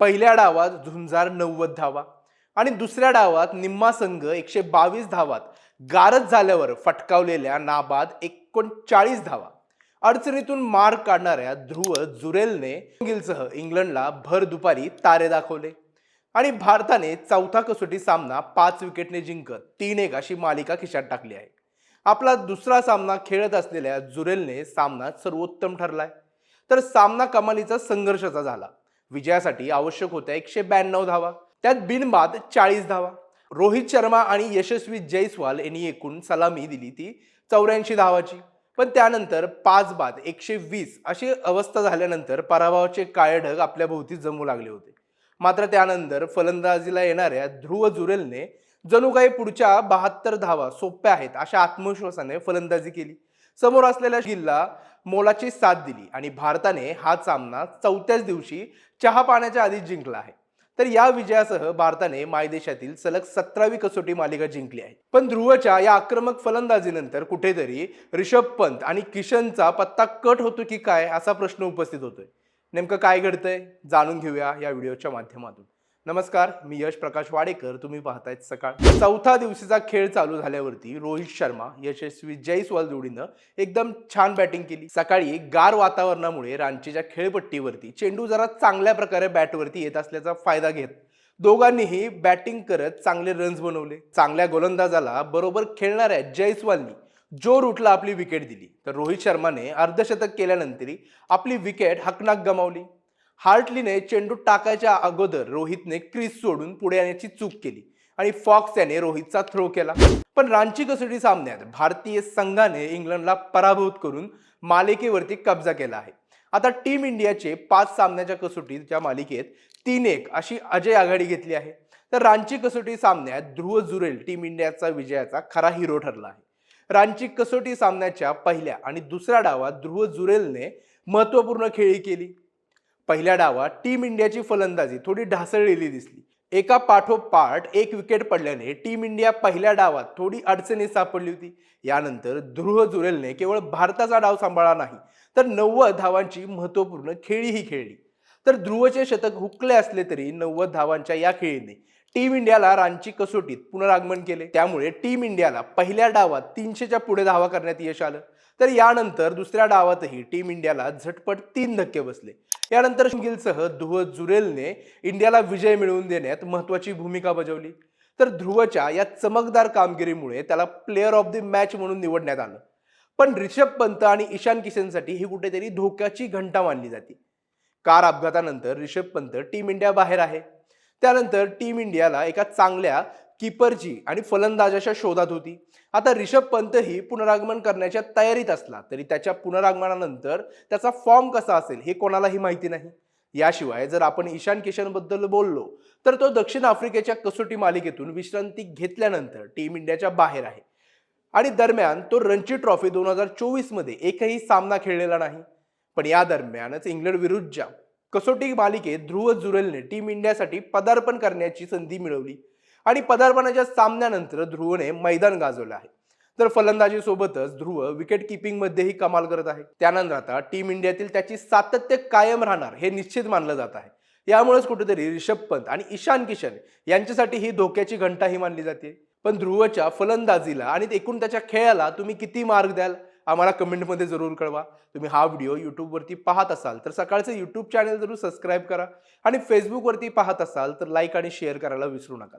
पहिल्या डावात झुंजार नव्वद धावा आणि दुसऱ्या डावात निम्मा संघ एकशे बावीस धावात. गारद झाल्यावर फटकावलेल्या नाबाद एकोणचाळीस धावा. अडचणीतून मार काढणाऱ्या ध्रुव जुरेलने गिलसह इंग्लंडला भर दुपारी तारे दाखवले. आणि भारताने चौथा कसोटी सामना पाच विकेटने जिंकत तीन एक अशी मालिका खिशात टाकली आहे. आपला दुसरा सामना खेळत असलेल्या जुरेलने सामना सर्वोत्तम ठरलाय. तर सामना कमालीचा संघर्षाचा झाला. विजयासाठी आवश्यक होत्या एकशे ब्याण्णव धावा. त्यात बिनबाद चाळीस धावा. रोहित शर्मा आणि यशस्वी जयस्वाल यांनी एकूण सलामी दिली ती चौऱ्याऐंशी धावाची. पण त्यानंतर पाच बाद एकशे वीस अशी अवस्था झाल्यानंतर पराभवाचे काळे ढग आपल्या भोवती जमू लागले होते. मात्र त्यानंतर फलंदाजीला येणाऱ्या ध्रुव जुरेलने जणू काही पुढच्या बहात्तर धावा सोप्या आहेत अशा आत्मविश्वासाने फलंदाजी केली. समोर असलेल्या गिलला मोलाची साथ दिली आणि भारताने हा सामना चौथ्याच दिवशी चहा पाण्याच्या आधीच जिंकला आहे. तर या विजयासह भारताने मायदेशातील सलग सतरावी कसोटी मालिका जिंकली आहे. पण ध्रुवच्या या आक्रमक फलंदाजीनंतर कुठेतरी रिषभ पंत आणि किशनचा पत्ता कट होतो की काय असा प्रश्न उपस्थित होतोय. नेमकं काय घडतंय जाणून घेऊया या व्हिडिओच्या माध्यमातून. नमस्कार मी यश प्रकाश वाडेकर. तुम्ही पाहतायत सकाळ. चौथा दिवशीचा खेळ चालू झाल्यावरती रोहित शर्मा यशस्वी जयस्वाल जोडीनं एकदम छान बॅटिंग केली. सकाळी गार वातावरणामुळे रांचीच्या खेळपट्टीवरती चेंडू जरा चांगल्या प्रकारे बॅटवरती येत असल्याचा फायदा घेत दोघांनीही बॅटिंग करत चांगले रन्स बनवले. चांगल्या गोलंदाजाला बरोबर खेळणाऱ्या जयस्वालनी जो रूटला आपली विकेट दिली तर रोहित शर्माने अर्धशतक केल्यानंतर आपली विकेट हकनाक गमावली. हार्टलीने चेंडू टाकायच्या अगोदर रोहितने क्रीज सोडून पुढे येण्याची चूक केली आणि फॉक्स याने रोहितचा थ्रो केला. पण रांची कसोटी सामन्यात भारतीय संघाने इंग्लंडला पराभूत करून मालिकेवरती कब्जा केला आहे. आता टीम इंडियाचे पाच सामन्याच्या कसोटीच्या मालिकेत तीन एक अशी अजय आघाडी घेतली आहे. तर रांची कसोटी सामन्यात ध्रुव जुरेल टीम इंडियाचा विजयाचा खरा हिरो ठरला आहे. रांची कसोटी सामन्याच्या पहिल्या आणि दुसऱ्या डावात ध्रुव जुरेलने महत्त्वपूर्ण खेळी केली. पहिल्या डावात टीम इंडियाची फलंदाजी थोडी ढासळलेली दिसली. एका पाठोपाठ एक विकेट पडल्याने टीम इंडिया पहिल्या डावात थोडी अडचणीत सापडली होती. यानंतर ध्रुव जुरेलने केवळ भारताचा डाव सांभाळला नाही तर नव्वद धावांची महत्त्वपूर्ण खेळीही खेळली. तर ध्रुवचे शतक हुकले असले तरी नव्वद धावांच्या या खेळीने टीम इंडियाला रांची कसोटीत पुनरागमन केले. त्यामुळे टीम इंडियाला पहिल्या डावात तीनशेच्या पुढे धावा करण्यात यश आलं. तर यानंतर दुसऱ्या डावातही टीम इंडियाला झटपट तीन धक्के बसले. यानंतर गिलसह ध्रुव जुरेलने इंडियाला विजय मिळवून देण्यात महत्वाची भूमिका बजावली. तर ध्रुवच्या या चमकदार कामगिरीमुळे त्याला प्लेअर ऑफ द मॅच म्हणून निवडण्यात आलं. पण रिषभ पंत आणि ईशान किशनसाठी ही कुठेतरी धोक्याची घंटा मानली जाते. कार अपघातानंतर रिषभ पंत टीम इंडिया बाहेर आहे. त्यानंतर टीम इंडियाला एका चांगल्या किपरची आणि फलंदाजाच्या शोधात होती. आता रिषभ पंतही पुनरागमन करण्याच्या तयारीत असला तरी त्याच्या पुनरागमनानंतर त्याचा फॉर्म कसा असेल हे कोणालाही माहिती नाही. याशिवाय जर आपण ईशान किशनबद्दल बोललो तर तो दक्षिण आफ्रिकेच्या कसोटी मालिकेतून विश्रांती घेतल्यानंतर टीम इंडियाच्या बाहेर आहे. आणि दरम्यान तो रणजी ट्रॉफी दोन हजार चोवीसमध्ये एकही सामना खेळलेला नाही. पण या दरम्यानच इंग्लंड विरुद्धच्या कसोटी मालिकेत ध्रुव जुरेलने टीम इंडियासाठी पदार्पण करण्याची संधी मिळवली. आणि पदार्पणाच्या सामन्यानंतर ध्रुवने मैदान गाजवलं आहे. तर फलंदाजीसोबतच ध्रुव विकेट किपिंग मध्येही कमाल करत आहे. त्यानंतर आता टीम इंडियातील त्याची सातत्य कायम राहणार हे निश्चित मानलं जात आहे. यामुळेच कुठेतरी रिषभ पंत आणि ईशान किशन यांच्यासाठी ही धोक्याची घंटाही मानली जाते. पण ध्रुवच्या फलंदाजीला आणि एकूण त्याच्या खेळाला तुम्ही किती मार्क द्याल? आम्हाला कमेंटमध्ये जरूर कळवा. तुम्ही हा व्हिडिओ यूट्यूबवरती पाहत असाल तर सकाळचं यूट्यूब चॅनल जरूर सबस्क्राईब करा आणि फेसबुकवरती पाहत असाल तर लाईक आणि शेअर करायला विसरू नका.